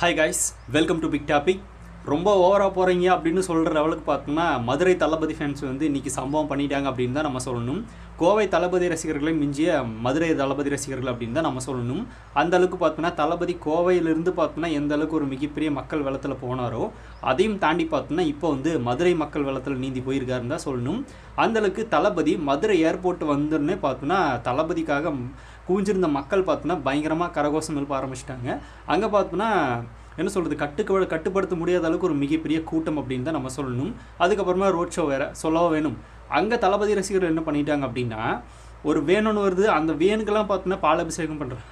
Hi guys welcome to big topic ரொம்ப ஓவராக போகிறீங்க அப்படின்னு சொல்கிற லெவலுக்கு பார்த்தோம்னா மதுரை தளபதி ஃபேன்ஸ் வந்து இன்றைக்கி சம்பவம் பண்ணிட்டாங்க அப்படின்னு தான் நம்ம சொல்லணும். கோவை தளபதி ரசிகர்களை மிஞ்சிய மதுரை தளபதி ரசிகர்கள் அப்படின்னு தான் நம்ம சொல்லணும். அந்த அளவுக்கு பார்த்தோன்னா தளபதி கோவையிலிருந்து பார்த்தோன்னா எந்த அளவுக்கு ஒரு மிகப்பெரிய மக்கள் வெள்ளத்தில் போனாரோ அதையும் தாண்டி பார்த்தோன்னா இப்போ வந்து மதுரை மக்கள் வெள்ளத்தில் நீந்தி போயிருக்காருன்னு தான் சொல்லணும். அந்த அளவுக்கு தளபதி மதுரை ஏர்போர்ட் வந்துன்னே பார்த்தோன்னா தளபதிக்காக குவிஞ்சிருந்த மக்கள் பார்த்தோன்னா பயங்கரமாக கரகோஷம் எழுப்ப ஆரம்பிச்சிட்டாங்க. அங்கே பார்த்தோன்னா என்ன சொல்கிறது கட்டுக்க கட்டுப்படுத்த முடியாத அளவுக்கு ஒரு மிகப்பெரிய கூட்டம் அப்படின்னு தான் நம்ம சொல்லணும். அதுக்கப்புறமா ரோட் ஷோ வேறு சொல்லவா வேணும். அங்கே தளபதி ரசிகர்கள் என்ன பண்ணிட்டாங்க அப்படின்னா ஒரு வேணும்னு வருது அந்த வேனுக்கெல்லாம் பார்த்தோன்னா பாலாபிஷேகம் பண்ணுறாங்க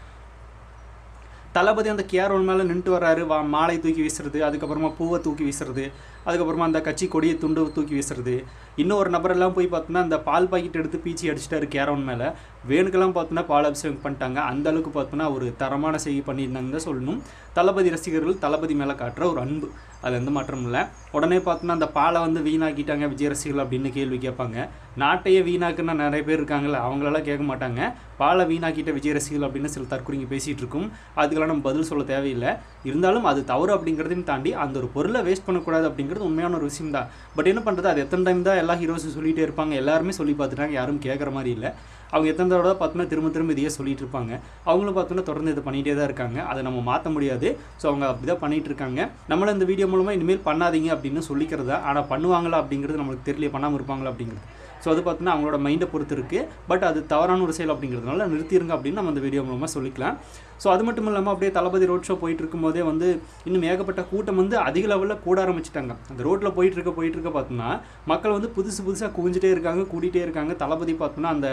தளபதி அந்த கேரோன் மேலே நின்றுட்டு வர்றாரு வா மாலை தூக்கி வீசுறது அதுக்கப்புறமா பூவை தூக்கி வீசுறது அதுக்கப்புறமா அந்த கட்சி கொடியை துண்டு தூக்கி வீசுறது இன்னொரு நபரெல்லாம் போய் பார்த்தோன்னா அந்த பால் பாக்கெட் எடுத்து பீச்சி அடிச்சிட்டாரு கேரவன் மேலே. வேணுக்கெல்லாம் பார்த்தோன்னா பால் அபிஷேகம் பண்ணிட்டாங்க. அந்த அளவுக்கு பார்த்தோன்னா ஒரு தரமான செய்தி பண்ணியிருந்தாங்க தான் சொல்லணும். தளபதி ரசிகர்கள் தளபதி மேலே காட்டுற ஒரு அன்பு. அது எந்த மாற்றமும் இல்லை. உடனே பார்த்தோன்னா அந்த பாலை வந்து வீணாக்கிட்டாங்க விஜய் ரசிகர்கள் அப்படின்னு கேள்வி கேட்பாங்க. நாட்டையே வீணாக்குன்னா நிறைய பேர் இருக்காங்கல்ல அவங்களெல்லாம் கேட்க மாட்டாங்க. பாலை வீணாக்கிட்ட விஜய் ரசிகர்கள் அப்படின்னு சில தற்குறிங்க பேசிகிட்டு இருக்கும். அதுக்கெல்லாம் நம்ம பதில் சொல்ல தேவையில்லை. இருந்தாலும் அது தவறு அப்படிங்கிறதையும் தாண்டி அந்த ஒரு பொருளை வேஸ்ட் பண்ணக்கூடாது அப்படிங்கிறது உண்மையான ஒரு விஷயம் தான் பட் என்ன பண்ணுறது அது எத்தனை டைம் தான் எல்லா ஹீரோஸும் சொல்லிகிட்டே இருப்பாங்க. எல்லாருமே சொல்லி பார்த்துட்டாங்க. யாரும் கேட்குற மாதிரி இல்லை. அவங்க எத்தனை தடவை பார்த்தோன்னா திரும்ப திரும்ப இதையே சொல்லிட்டு இருப்பாங்க. அவங்களும் பார்த்தோன்னா தொடர்ந்து இதை பண்ணிகிட்டே தான் இருக்காங்க. அதை நம்ம மாற்ற முடியாது. ஸோ அவங்க அப்படி தான் பண்ணிகிட்டு இருக்காங்க. நம்மள இந்த வீடியோ மூலமாக இனிமேல் பண்ணாதீங்க அப்படின்னு சொல்லிக்கிறதா? ஆனால் பண்ணுவாங்களா அப்படிங்கிறது நம்மளுக்கு தெரியல பண்ணாமல் இருப்பாங்களா அப்படிங்கிறது. ஸோ அது பார்த்தோன்னா அவங்களோட மைண்டை பொறுத்து இருக்குது பட் அது தவறான ஒரு செயல் அப்படிங்கிறதுனால நிறுத்திடுங்க அப்படின்னு நம்ம அந்த வீடியோ மூலமாக சொல்லிக்கலாம். ஸோ அது மட்டும் இல்லாமல் அப்படியே தளபதி ரோட் ஷோ போயிட்டு இருக்கும்போதே வந்து இன்னும் ஏகப்பட்ட கூட்டம் வந்து அதிக லெவலில் கூட ஆரம்பிச்சிட்டாங்க. அந்த ரோட்டில் போயிட்டு இருக்க போயிட்டு இருக்க பார்த்தோம்னா மக்கள் வந்து புதுசு புதுசாக குவிஞ்சிட்டே இருக்காங்க கூட்டிகிட்டே இருக்காங்க. தளபதி பார்த்தோன்னா அந்த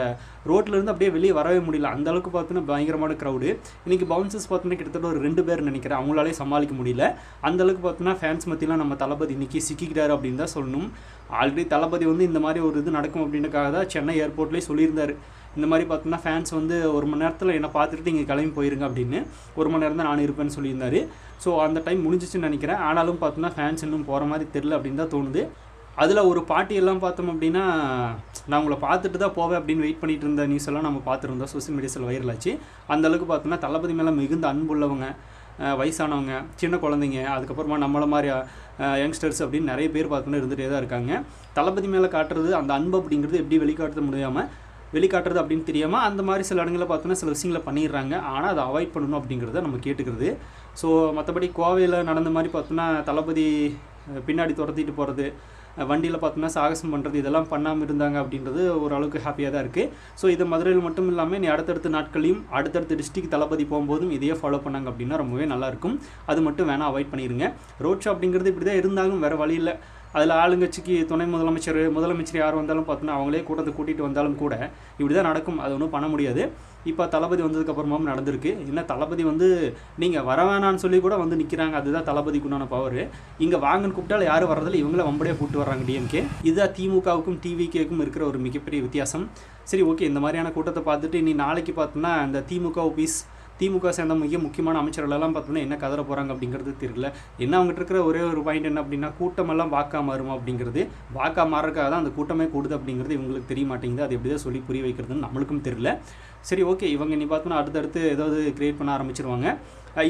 ரோட்ல இருந்து அப்படியே வெளியே வரவே முடியல. அந்த அளவுக்கு பார்த்தோன்னா பயங்கரமான க்ரௌடு இன்றைக்கி பவுன்சர்ஸ் பார்த்தோன்னா கிட்டத்தட்ட ஒரு ரெண்டு பேர் நினைக்கிறேன். அவங்களாலே சமாளிக்க முடியல. அந்த அளவுக்கு பார்த்தோன்னா ஃபேன்ஸ் மத்தியெல்லாம் நம்ம தளபதி இன்றைக்கி சிக்கிக்கிட்டாரு அப்படின்னு தான் சொல்லணும். ஆல்ரெடி தளபதி வந்து இந்த மாதிரி ஒரு இது நடக்கும் அப்படின்றக்காக தான் சென்னை ஏர்போர்ட்லேயே சொல்லியிருந்தார். இந்த மாதிரி பார்த்தோன்னா ஃபேன்ஸ் வந்து ஒரு மணி நேரத்தில் என்னை பார்த்துட்டு இங்கே கிளம்பி போயிருங்க அப்படின்னு. ஒரு மணி நேரம் தான் நான் இருப்பேன்னு சொல்லியிருந்தாரு. ஸோ அந்த டைம் முடிஞ்சிச்சுன்னு நினைக்கிறேன். ஆனாலும் பார்த்தோன்னா ஃபேன்ஸ் இன்னும் போகிற மாதிரி தெரில அப்படின்னு தான் தோணுது. அதில் ஒரு பாட்டி எல்லாம் பார்த்தோம் அப்படின்னா நான் உங்களை பார்த்துட்டு தான் போவேன் அப்படின்னு வெயிட் பண்ணிட்டு இருந்த நியூஸ் எல்லாம் நம்ம பார்த்துருந்தோம். சோசியல் மீடியாஸில் வைரல் ஆச்சு. அந்தளவுக்கு பார்த்தோன்னா தளபதி மேலே மிகுந்த அன்புள்ளவங்க வயசானவங்க சின்ன குழந்தைங்க அதுக்கப்புறமா நம்மளை மாதிரி யங்ஸ்டர்ஸ் அப்படின்னு நிறைய பேர் பார்த்தோன்னா இருந்துகிட்டே தான் இருக்காங்க. தளபதி மேலே காட்டுறது அந்த அன்பு அப்படிங்கிறது எப்படி வெளிக்காட்ட முடியாமல் வெளிக்காட்டுறது அப்படின்னு தெரியாமல் அந்த மாதிரி சில இடங்களில் பார்த்தோன்னா சில விஷயங்களை பண்ணிடுறாங்க. ஆனால் அதை அவாய்ட் பண்ணணும் அப்படிங்கிறத நம்ம கேட்டுக்கிறது. ஸோ மற்றபடி கோவையில் நடந்த மாதிரி பார்த்தோன்னா தளபதி பின்னாடி துரத்திட்டு போகிறது வண்டியில் பார்த்தோன்னா சாகசம் பண்ணுறது இதெல்லாம் பண்ணாமல் இருந்தாங்க அப்படின்றது ஓரளவுக்கு ஹாப்பியாக தான் இருக்குது ஸோ இது மதுரையில் மட்டும் இல்லாமல் நீ அடுத்தடுத்த நாட்களையும் அடுத்தடுத்த டிஸ்ட்ரிக் தளபதி போகும்போதும் இதையே ஃபாலோ பண்ணாங்க அப்படின்னா ரொம்பவே நல்லாயிருக்கும் அது மட்டும் வேணால் அவாய்ட் பண்ணிடுங்க ரோட் ஷோ அப்படிங்கிறது இப்படி தான் இருந்தாலும் வேறு வழி இல்லை. அதில் ஆளுங்கட்சிக்கு துணை முதலமைச்சர் முதலமைச்சர் யார் வந்தாலும் பார்த்தோன்னா அவங்களே கூட்டத்தை கூட்டிகிட்டு வந்தாலும் கூட இப்படி தான் நடக்கும். அது ஒன்றும் பண்ண முடியாது. இப்போ தளபதி வந்ததுக்கப்புறமாவும் நடந்திருக்கு. என்ன தளபதி வந்து நீங்கள் வர வேணான்னு சொல்லி கூட வந்து நிற்கிறாங்க அதுதான் தளபதிக்குண்டான பவர் இங்கே வாங்கன்னு கூப்பிட்டாலும் யாரும் வர்றதில்ல. இவங்கள வம்படியாக கூப்பிட்டு வர்றாங்க டிஎம்கே இதுதான் திமுகவுக்கும் டிவிகேக்கும் இருக்கிற ஒரு மிகப்பெரிய வித்தியாசம். சரி ஓகே இந்த மாதிரியான கூட்டத்தை பார்த்துட்டு இனி நாளைக்கு பார்த்தோன்னா இந்த திமுக ஆஃபீஸ் திமுக சேர்ந்த மிக முக்கியமான அமைச்சர்களெல்லாம் பார்த்தோன்னா என்ன கதற போகிறாங்க அப்படிங்கிறது தெரியல. என்ன அவங்ககிட்ட இருக்கிற ஒரே ஒரு பாயிண்ட் என்ன அப்படின்னா கூட்டமெல்லாம் வாக்கா மாறுமா அப்படிங்கிறது. வாக்கா மாறுறதுக்காக தான் அந்த கூட்டமே கூடுது அப்படிங்கிறது இவங்களுக்கு தெரிய மாட்டேங்குது. அது எப்படி தான் சொல்லி புரிய வைக்கிறதுன்னு நம்மளுக்கும் தெரியல. சரி ஓகே இவங்க நீ பார்த்தோன்னா அடுத்தடுத்து ஏதாவது கிரியேட் பண்ண ஆரம்பிச்சிருவாங்க.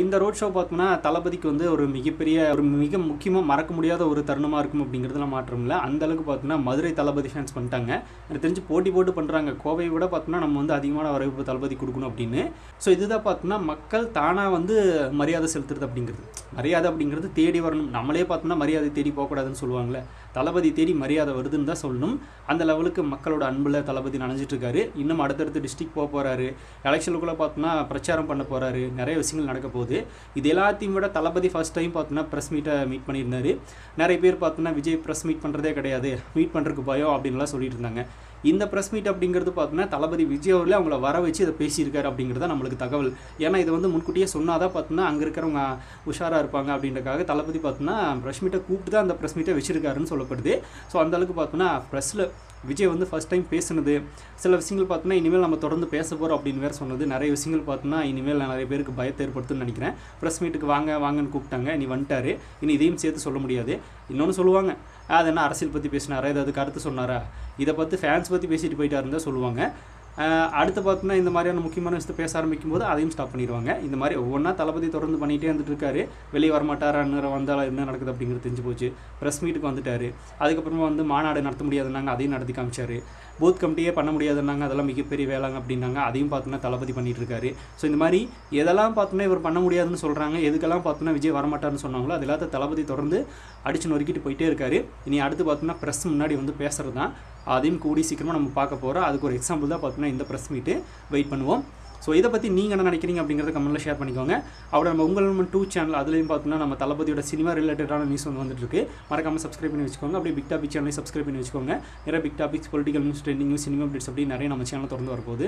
இந்த ரோட் ஷோ பார்த்தோம்னா தளபதிக்கு வந்து ஒரு மிகப்பெரிய ஒரு மிக முக்கியமாக மறக்க முடியாத ஒரு தருணமாக இருக்கும் அப்படிங்கிறதுல மாற்றம் இல்லை. அந்த அளவுக்கு பார்த்தோன்னா மதுரை தளபதி ஃபேன்ஸ் பண்ணிட்டாங்க. எனக்கு தெரிஞ்சு போட்டி போட்டு பண்ணுறாங்க கோவையை விட பார்த்தோன்னா நம்ம வந்து அதிகமான வரவேற்பு தளபதி கொடுக்கணும் அப்படின்னு. ஸோ இதுதான் பார்த்தோன்னா மக்கள் தானாக வந்து மரியாதை செலுத்துறது அப்படிங்கிறது. மரியாதை அப்படிங்கிறது தேடி வரணும். நம்மளே பார்த்தோன்னா மரியாதை தேடி போகக்கூடாதுன்னு சொல்லுவாங்களே தளபதி தேடி மரியாதை வருதுன்னு தான் சொல்லணும். அந்த லெவலுக்கு மக்களோட அன்பில் தளபதி நனைஞ்சிட்ருக்காரு. இன்னும் அடுத்தடுத்து டிஸ்ட்ரிக் போக போகிறாரு எலெக்ஷனுக்குள்ளே பார்த்தோன்னா பிரச்சாரம் பண்ண போகிறாரு நிறைய விஷயங்கள் நடக்க போகுது. இது எல்லாத்தையும் விட தளபதி ஃபர்ஸ்ட் டைம் பார்த்தோன்னா ப்ரெஸ் மீட்டை மீட் பண்ணியிருந்தாரு. நிறைய பேர் பார்த்தோன்னா விஜய் ப்ரெஸ் மீட் பண்ணுறதே கிடையாது. மீட் பண்ணுறதுக்கு பயம் அப்படின்லாம் சொல்லிட்டு இருந்தாங்க. இந்த ப்ரெஸ் மீட் அப்படிங்கிறது பார்த்தோன்னா தளபதி விஜய் அவர்களே அவங்கள வர வச்சு இதை பேசியிருக்காரு அப்படிங்கிறது தான் நம்மளுக்கு தகவல். ஏன்னா இது வந்து முன்கூட்டியே சொன்னாதான் பார்த்தோன்னா அங்கே இருக்கிறவங்க உஷாராக இருப்பாங்க அப்படின்றக்காக தளபதி பார்த்தோன்னா ப்ரெஸ் மீட்டை கூப்பிட்டு தான் அந்த ப்ரெஸ் மீட்டை வச்சிருக்காருன்னு சொல்லப்படுது. ஸோ அந்த அளவுக்கு பார்த்தோன்னா ப்ரெஸ்ஸில் விஜய் வந்து ஃபர்ஸ்ட் டைம் பேசுனது. சில விஷயங்கள் பார்த்தோன்னா இனிமேல் நம்ம தொடர்ந்து பேச போகிறோம் அப்படின்னு வேறு சொன்னது. நிறைய விஷயங்கள் பார்த்தோன்னா இனிமேல் நிறைய பேருக்கு பயத்தை ஏற்படுத்துன்னு நினைக்கிறேன். ப்ரெஸ் மீட்டுக்கு வாங்க வாங்கன்னு கூப்பிட்டாங்க. நீ வந்துட்டாரு. இனி இதையும் சேர்த்து சொல்ல முடியாது. இன்னொன்று சொல்லுவாங்க. அது என்ன அரசியல் பற்றி பேசினாரா? ஏதாவது கருத்து சொன்னாரா? இதை பற்றி ஃபேன்ஸ் பற்றி பேசிட்டு போயிட்டாருன்னு தான் சொல்லுவாங்க. அடுத்து பார்த்தோன்னா இந்த மாதிரியான முக்கியமான விஷயத்தை பேச ஆரம்பிக்கும் போது அதையும் ஸ்டாப் பண்ணிடுவாங்க. இந்த மாதிரி ஒவ்வொன்றா தளபதி தொடர்ந்து பண்ணிகிட்டே வந்துட்டு இருக்காரு. வெளியே வரமாட்டாரா அந்நேரம் வந்தால் என்ன நடக்குது அப்படிங்கிறது தெரிஞ்சு போச்சு. ப்ரெஸ் மீட்டுக்கு வந்துட்டார். அதுக்கப்புறமா வந்து மாநாடு நடத்த முடியாதுன்னாங்க அதையும் நடத்தி காமிச்சார். பூத் கமிட்டியே பண்ண முடியாதுன்னாங்க. அதெல்லாம் மிகப்பெரிய வேளாங்க அப்படின்னாங்க. அதையும் பார்த்தோன்னா தளபதி பண்ணிட்டு இருக்காரு ஸோ இந்த மாதிரி எதெல்லாம் பார்த்தோன்னா இவர் பண்ண முடியாதுன்னு சொல்கிறாங்க எதுக்கெல்லாம் பார்த்தோன்னா விஜய் வரமாட்டார்னு சொன்னாங்களோ அது எல்லாத்த தளபதி தொடர்ந்து அடிச்சு நொறுக்கிட்டு போயிட்டே இருக்காரு. இனி அடுத்து பார்த்தோன்னா ப்ரெஸ் முன்னாடி வந்து பேசுகிறது தான் அதையும் கூடி சீக்கிரமாக நம்ம பார்க்க போகிறோம் அதுக்கு ஒரு எக்ஸாம்பிள் தான் பார்த்தோன்னா இந்த ப்ரெஸ் மீட்டு வெயிட் பண்ணுவோம். ஸோ இதை பற்றி நீங்கள் என்ன நினைக்கிறீங்க அப்படிங்கிறத கமெண்ட்டில் ஷேர் பண்ணிக்கோங்க. அப்புறம் நம்ம உங்கள் நம்ம டூ சேனல் அதுலேயும் பார்த்தோம்னா நம்ம தளபதியோட சினிமா ரிலேட்டடான நியூஸ் வந்து வந்துட்டு இருக்கு மறக்காமல் சப்ஸ்கிரைப் பண்ணி வச்சுக்கோங்க. அப்படியே பிக் டாபிக் சேனலையும் சப்ஸ்கிரைப் பண்ணி வச்சுக்கோங்க. நிறைய big topics political news trending news cinema updates அப்படி நிறைய நம்ம சேனல் தொடர்ந்து வரப்போகுது.